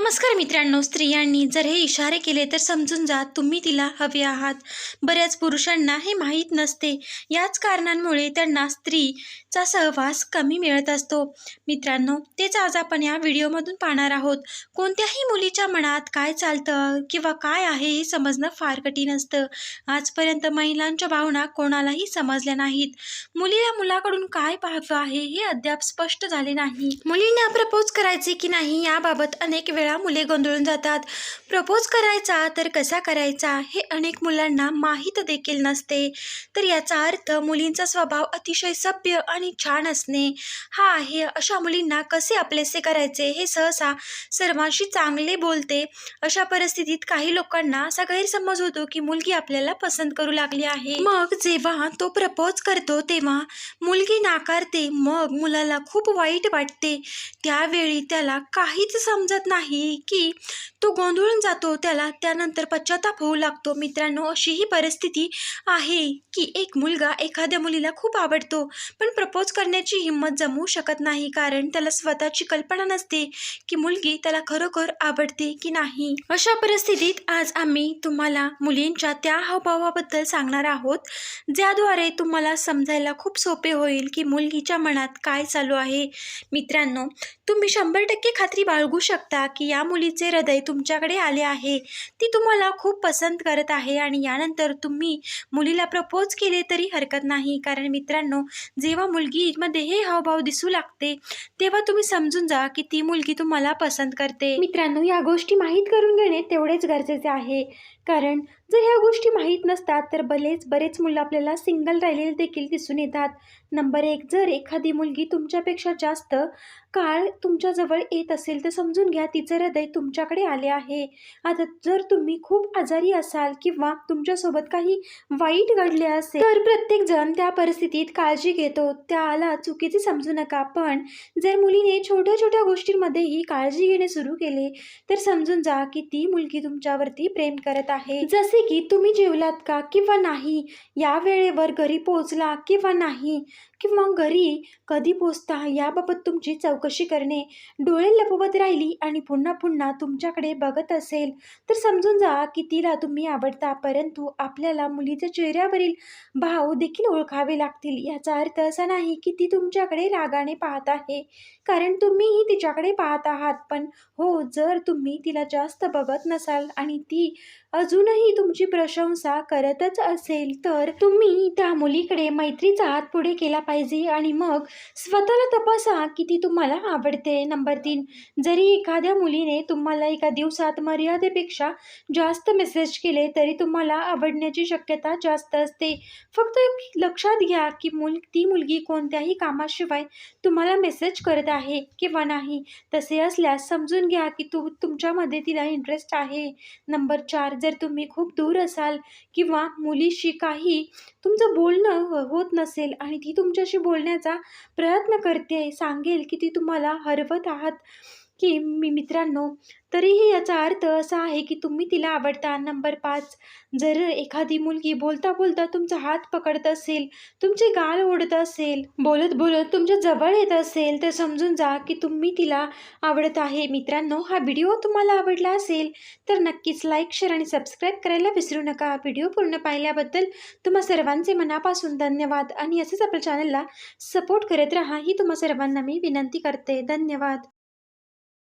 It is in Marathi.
नमस्कार मित्रांनो स्त्रियांनी जर हे इशारे केले तर समजून जा तुम्ही तिला हवे आहात. बऱ्याच पुरुषांना हे माहीत नसते. याच कारणांमुळे त्यांना स्त्रीचा सहवास कमी मिळत असतो. मित्रांनो तेच आज आपण या व्हिडिओमधून पाहणार आहोत. कोणत्याही मुलीच्या मनात काय चालतं किंवा काय आहे हे समजणं फार कठीण असतं. आजपर्यंत महिलांच्या भावना कोणालाही समजल्या नाहीत. मुलीला मुलाकडून काय पाहावं आहे हे अद्याप स्पष्ट झाले नाही. मुलींना प्रपोज करायचे की नाही याबाबत अनेक वेळा मुले गोंधळून जातात. प्रपोज करायचा तर कसा करायचा हे अनेक मुलांना माहीत देखील नसते. तर याचा अर्थ मुलींचा स्वभाव अतिशय सभ्य आणि छान असणे. हा आहे अशा मुलींना कसे आपलेसे करायचे हे सहसा सर्वांशी चांगले बोलते. अशा परिस्थितीत काही लोकांना असा गैरसमज होतो की मुलगी आपल्याला पसंत करू लागली आहे. मग जेव्हा तो प्रपोज करतो तेव्हा मुलगी नाकारते. मग मुलाला खूप वाईट वाटते. त्यावेळी त्याला काहीच समजत नाही. की तो गोंधळून जातो त्याला त्यानंतर पश्चाताप होऊ लागतो. मित्रांनो अशी ही परिस्थिती आहे की एक मुलगा एखाद्या मुलीला खूप आवडतो पण प्रपोज करण्याची हिंमत जमवू शकत नाही कारण त्याला स्वतःची कल्पना नसते की मुलगी त्याला खरोखर आवडते की नाही. अशा परिस्थितीत आज आम्ही तुम्हाला मुलींच्या त्या हावभावाबद्दल सांगणार आहोत ज्याद्वारे तुम्हाला समजायला खूप सोपे होईल की मुलगीच्या मनात काय चालू आहे. मित्रांनो तुम्ही शंभर टक्के खात्री बाळगू शकता की या मुलीचे हृदय तुमच्याकडे आले आहे. ती तुम्हाला खूप पसंत करत आहे आणि यानंतर तुम्ही मुलीला प्रपोज केले तरी हरकत नाही. कारण मित्रांनो जेव्हा मुलगीमध्ये हे हावभाव दिसू लागते तेव्हा तुम्ही समजून जा की ती मुलगी तुम्हाला पसंत करते. मित्रांनो या गोष्टी माहीत करून घेणे तेवढेच गरजेचे आहे. कारण जर ह्या गोष्टी माहीत नसतात तर भलेच बरेच मुलं आपल्याला सिंगल राहिलेले देखील दिसून येतात. नंबर एक जर एखादी मुलगी तुमच्यापेक्षा जास्त काळ तुमच्याजवळ येत असेल तर समजून घ्या तिचं हृदय तुमच्याकडे आले आहे. आता जर तुम्ही खूप आजारी असाल किंवा तुमच्यासोबत काही वाईट घडले असेल तर प्रत्येकजण त्या परिस्थितीत काळजी घेतो. त्याला चुकीचे समजू नका. पण जर मुलीने छोट्या छोट्या गोष्टींमध्येही काळजी घेणे सुरू केले तर समजून जा की ती मुलगी तुमच्यावरती प्रेम करत आहे. जसे की तुम्ही जेवलात का? किंवा नाही? या वेळेवर घरी पोहोचला किंवा नाही? किंवा घरी कधी पोचता याबाबत तुमची चौकशी करणे. डोळे लपवत राहिली आणि पुन्हा पुन्हा तुमच्याकडे बघत असेल तर समजून जा की तिला तुम्ही आवडता. परंतु आपल्याला मुलीच्या चेहऱ्यावरील भाव देखील ओळखावे लागतील. याचा अर्थ असा नाही की ती तुमच्याकडे रागाने पाहत आहे. कारण तुम्हीही तिच्याकडे पाहत आहात. पण हो जर तुम्ही तिला जास्त बघत नसाल आणि ती अजूनही तुमची प्रशंसा करतच असेल तर तुम्ही त्या मुलीकडे मैत्रीचा हात पुढे केला पाहिजे आणि मग स्वतःला तपासा की ती तुम्हाला आवडते. नंबर तीन जरी एखाद्या मुलीने तुम्हाला एका दिवसात मर्यादेपेक्षा जास्त मेसेज केले तरी तुम्हाला आवडण्याची शक्यता जास्त असते. फक्त लक्षात घ्या की मुल ती मुलगी कोणत्याही कामाशिवाय तुम्हाला मेसेज करत आहे किंवा नाही. तसे असल्यास समजून घ्या की तू तुमच्यामध्ये तिला इंटरेस्ट आहे. नंबर चार जर तुम्ही खूप दूर असाल किंवा मुलीशी काही तुमचं बोलणं हो- होत नसेल आणि ती तुमच्याशी बोलण्याचा प्रयत्न करते सांगेल की ती तुम्हाला हरवत आहात. की मी मित्रांनो तरीही याचा अर्थ असा आहे की तुम्ही तिला आवडता. नंबर पाच जर एखादी मुलगी बोलता बोलता तुमचा हात पकडत असेल तुमचे गाल ओढत असेल बोलत बोलत तुमच्या जवळ येत असेल तर समजून जा की तुम्ही तिला आवडत आहे. मित्रांनो हा व्हिडिओ तुम्हाला आवडला असेल तर नक्कीच लाईक शेअर आणि सबस्क्राईब करायला विसरू नका. व्हिडिओ पूर्ण पाहिल्याबद्दल तुम्हा सर्वांचे मनापासून धन्यवाद आणि असेच आपल्या चॅनलला सपोर्ट करत राहा ही तुम्हा सर्वांना मी विनंती करते. धन्यवाद.